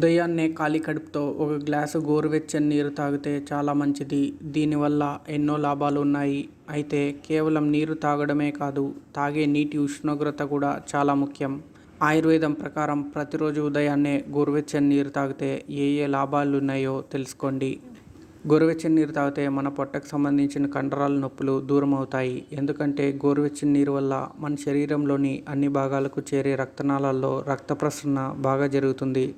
ఉదయాన్నే ఖాళీ కడుపుతో ఒక గ్లాసు గోరువెచ్చని నీరు తాగితే చాలా మంచిది. దీనివల్ల ఎన్నో లాభాలు ఉన్నాయి అయితే కేవలం నీరు తాగడమే కాదు తాగే నీటి ఉష్ణోగ్రత కూడా చాలా ముఖ్యం. ఆయుర్వేదం ప్రకారం ప్రతిరోజు ఉదయాన్నే గోరువెచ్చని నీరు తాగితే ఏ ఏ లాభాలు ఉన్నాయో తెలుసుకోండి. గోరువెచ్చని నీరు తాగితే మన పొట్టకు సంబంధించిన కండరాల నొప్పులు దూరం అవుతాయి ఎందుకంటే గోరువెచ్చని నీరు వల్ల మన శరీరంలోని అన్ని భాగాలకు చేరే రక్తనాళాల్లో రక్త ప్రసరణ బాగా జరుగుతుంది.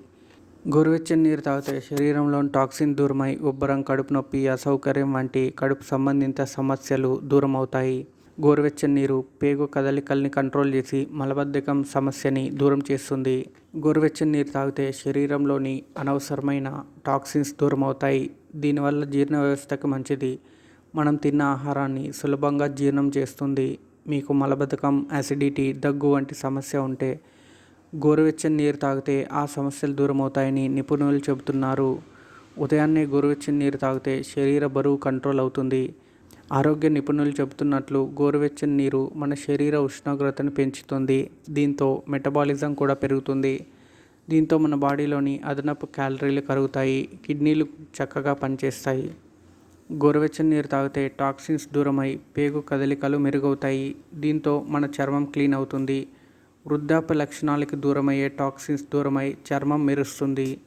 గోరువెచ్చని నీరు తాగితే శరీరంలోని టాక్సిన్ దూరమై ఉబ్బరం కడుపు నొప్పి అసౌకర్యం వంటి కడుపు సంబంధిత సమస్యలు దూరం అవుతాయి గోరువెచ్చని నీరు పేగు కదలికల్ని కంట్రోల్ చేసి మలబద్ధకం సమస్యని దూరం చేస్తుంది. గోరువెచ్చని నీరు తాగితే శరీరంలోని అనవసరమైన టాక్సిన్స్ దూరమవుతాయి. దీనివల్ల జీర్ణ వ్యవస్థకు మంచిది. మనం తిన్న ఆహారాన్ని సులభంగా జీర్ణం చేస్తుంది. మీకు మలబద్ధకం యాసిడిటీ దగ్గు వంటి సమస్య ఉంటే గోరువెచ్చని నీరు తాగితే ఆ సమస్యలు దూరం అవుతాయని నిపుణులు చెబుతున్నారు. ఉదయాన్నే గోరువెచ్చని నీరు తాగితే శరీర బరువు కంట్రోల్ అవుతుంది. ఆరోగ్య నిపుణులు చెబుతున్నట్లు గోరువెచ్చని నీరు మన శరీర ఉష్ణోగ్రతను పెంచుతుంది. దీంతో మెటబాలిజం కూడా పెరుగుతుంది. దీంతో మన బాడీలోని అదనపు క్యాలరీలు కరుగుతాయి. కిడ్నీలు చక్కగా పనిచేస్తాయి. గోరువెచ్చని నీరు తాగితే టాక్సిన్స్ దూరమై పేగు కదలికలు మెరుగవుతాయి. దీంతో మన చర్మం క్లీన్ అవుతుంది. వృద్ధాప్య లక్షణాలకు దూరమయ్యే టాక్సిన్స్ దూరమై చర్మం మెరుస్తుంది.